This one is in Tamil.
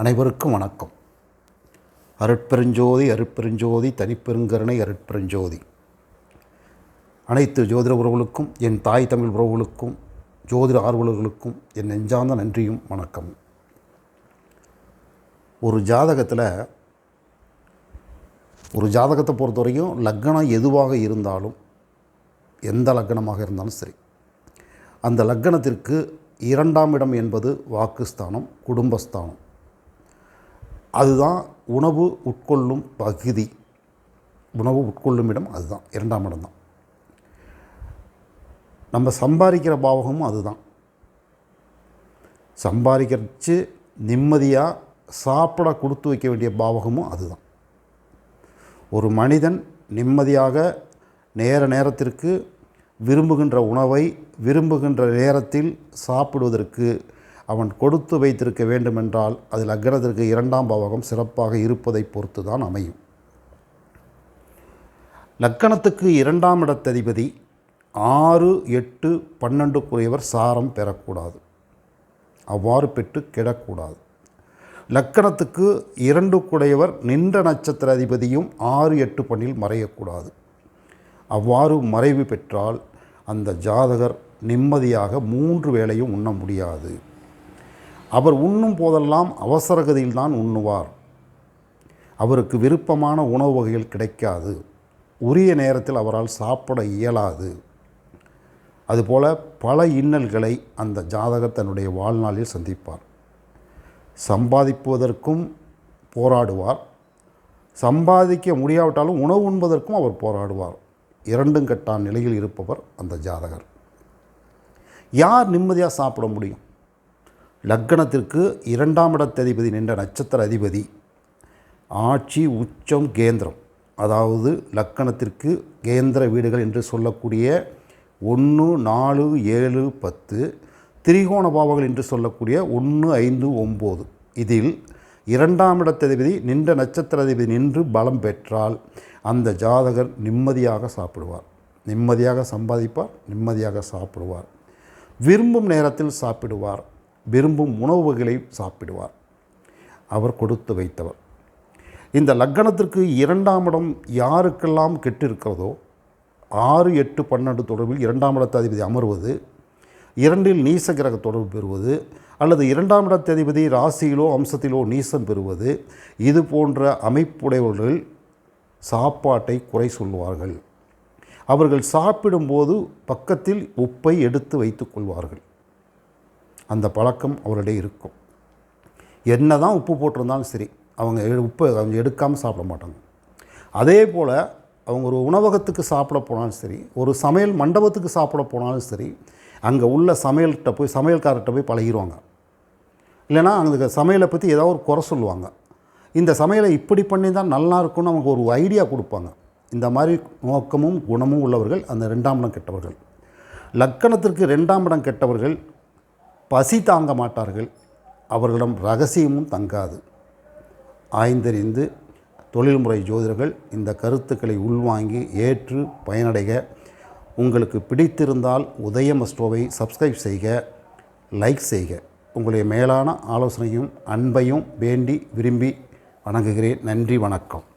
அனைவருக்கும் வணக்கம். அருட்பெருஞ்சோதி அருட்பெருஞ்சோதி தனிப்பெருங்கருணை அருட்பெருஞ்சோதி. அனைத்து ஜோதிட உறவுகளுக்கும் என் தாய் தமிழ் உறவுகளுக்கும் ஜோதிட ஆர்வலர்களுக்கும் என் நெஞ்சார்ந்த நன்றியும் வணக்கம். ஒரு ஜாதகத்தில் ஒரு ஜாதகத்தை பொறுத்த வரைக்கும் லக்னம் எதுவாக இருந்தாலும் எந்த லக்னமாக இருந்தாலும் சரி அந்த லக்னத்திற்கு இரண்டாம் இடம் என்பது வாக்குஸ்தானம் குடும்பஸ்தானம். அதுதான் உணவு உட்கொள்ளும் பகுதி. உணவு உட்கொள்ளும் இடம் அதுதான். இரண்டாம் இடம் தான். நம்ம சம்பாதிக்கிற பாவகமும் அதுதான். சம்பாதிக்கிறச்சு நிம்மதியாக சாப்பிட கொடுத்து வைக்க வேண்டிய பாவகமும் அதுதான். ஒரு மனிதன் நிம்மதியாக நேர நேரத்திற்கு விரும்புகின்ற உணவை விரும்புகின்ற நேரத்தில் சாப்பிடுவதற்கு அவன் கொடுத்து வைத்திருக்க வேண்டுமென்றால் அது லக்னத்திற்கு இரண்டாம் பாவகம் சிறப்பாக இருப்பதை பொறுத்து தான் அமையும். லக்கணத்துக்கு இரண்டாம் இடத்ததிபதி ஆறு எட்டு பன்னெண்டுக்குரியவர் சாரம் பெறக்கூடாது. அவ்வாறு பெற்று கெடக்கூடாது. லக்கணத்துக்கு இரண்டு குடையவர் நின்ற நட்சத்திர அதிபதியும் ஆறு எட்டு பண்ணில் மறையக்கூடாது. அவ்வாறு மறைவு பெற்றால் அந்த ஜாதகர் நிம்மதியாக மூன்று வேளையும் உண்ண முடியாது. அவர் உண்ணும் போதெல்லாம் அவசரகதியில் தான் உண்ணுவார். அவருக்கு விருப்பமான உணவு வகைகள் கிடைக்காது. உரிய நேரத்தில் அவரால் சாப்பிட இயலாது. அதுபோல் பல இன்னல்களை அந்த ஜாதகர் தன்னுடைய வாழ்நாளில் சந்திப்பார். சம்பாதிப்பதற்கும் போராடுவார். சம்பாதிக்க முடியாவிட்டாலும் உணவு உண்பதற்கும் அவர் போராடுவார். இரண்டும் கட்டான் நிலையில் இருப்பவர் அந்த ஜாதகர். யார் நிம்மதியாக சாப்பிட முடியும்? லக்கணத்திற்கு இரண்டாம் இடத்ததிபதி நின்ற நட்சத்திர அதிபதி. ஆட்சி உச்சம் கேந்திரம். அதாவது லக்கணத்திற்கு கேந்திர வீடுகள் என்று சொல்லக்கூடிய ஒன்று நாலு ஏழு பத்து திரிகோண பாவங்கள் என்று சொல்லக்கூடிய ஒன்று ஐந்து ஒம்பது. இதில் இரண்டாம் இடத்ததிபதி நின்ற நட்சத்திர அதிபதி நின்று பலம் பெற்றால் அந்த ஜாதகர் நிம்மதியாக சாப்பிடுவார். நிம்மதியாக சம்பாதிப்பார் நிம்மதியாக சாப்பிடுவார். விரும்பும் நேரத்தில் சாப்பிடுவார். விரும்பும் உணவுகளை சாப்பிடுவார். அவர் கொடுத்து வைத்தவர். இந்த லக்கணத்திற்கு இரண்டாம் இடம் யாருக்கெல்லாம் கெட்டிருக்கிறதோ ஆறு எட்டு பன்னெண்டு தொடர்பில் இரண்டாம் இடத்ததிபதி அமர்வது இரண்டில் நீச கிரக தொடர்பு பெறுவது அல்லது இரண்டாம் இடத்ததிபதி ராசியிலோ அம்சத்திலோ நீசம் பெறுவது இது போன்ற அமைப்புடையவர்கள் சாப்பாட்டை குறை சொல்வார்கள் அவர்கள் சாப்பிடும்போது பக்கத்தில் உப்பை எடுத்து வைத்துக் கொள்வார்கள். அந்த பழக்கம் அவர்களிடையே இருக்கும். என்ன தான் உப்பு போட்டிருந்தாலும் சரி அவங்க உப்பு அவங்க எடுக்காமல் சாப்பிட மாட்டாங்க. அதே போல் அவங்க ஒரு உணவகத்துக்கு சாப்பிட போனாலும் சரி ஒரு சமையல் மண்டபத்துக்கு சாப்பிட போனாலும் சரி அங்கே உள்ள சமையல்கிட்ட போய் சமையல்காரர்கிட்ட போய் பழகிடுவாங்க இல்லைன்னா அந்த சமையலை பற்றி ஏதாவது ஒரு குறை சொல்லுவாங்க. இந்த சமையலை இப்படி பண்ணி தான் நல்லா இருக்கும்னு அவங்க ஒரு ஐடியா கொடுப்பாங்க. இந்த மாதிரி நோக்கமும் குணமும் உள்ளவர்கள் அந்த ரெண்டாம் இடம் கெட்டவர்கள். லக்கணத்திற்கு ரெண்டாம் இடம் கெட்டவர்கள் பசி தாங்க மாட்டார்கள். அவர்களிடம் ரகசியமும் தங்காது. ஆய்ந்தறிந்து தொழில்முறை ஜோதிடர்கள் இந்த கருத்துக்களை உள்வாங்கி ஏற்று பயனடைய. உங்களுக்கு பிடித்திருந்தால் உதயம் அஸ்ட்ரோவை சப்ஸ்கிரைப் செய்க லைக் செய்க. உங்களுடைய மேலான ஆலோசனையும் அன்பையும் வேண்டி விரும்பி வணங்குகிறேன். நன்றி வணக்கம்.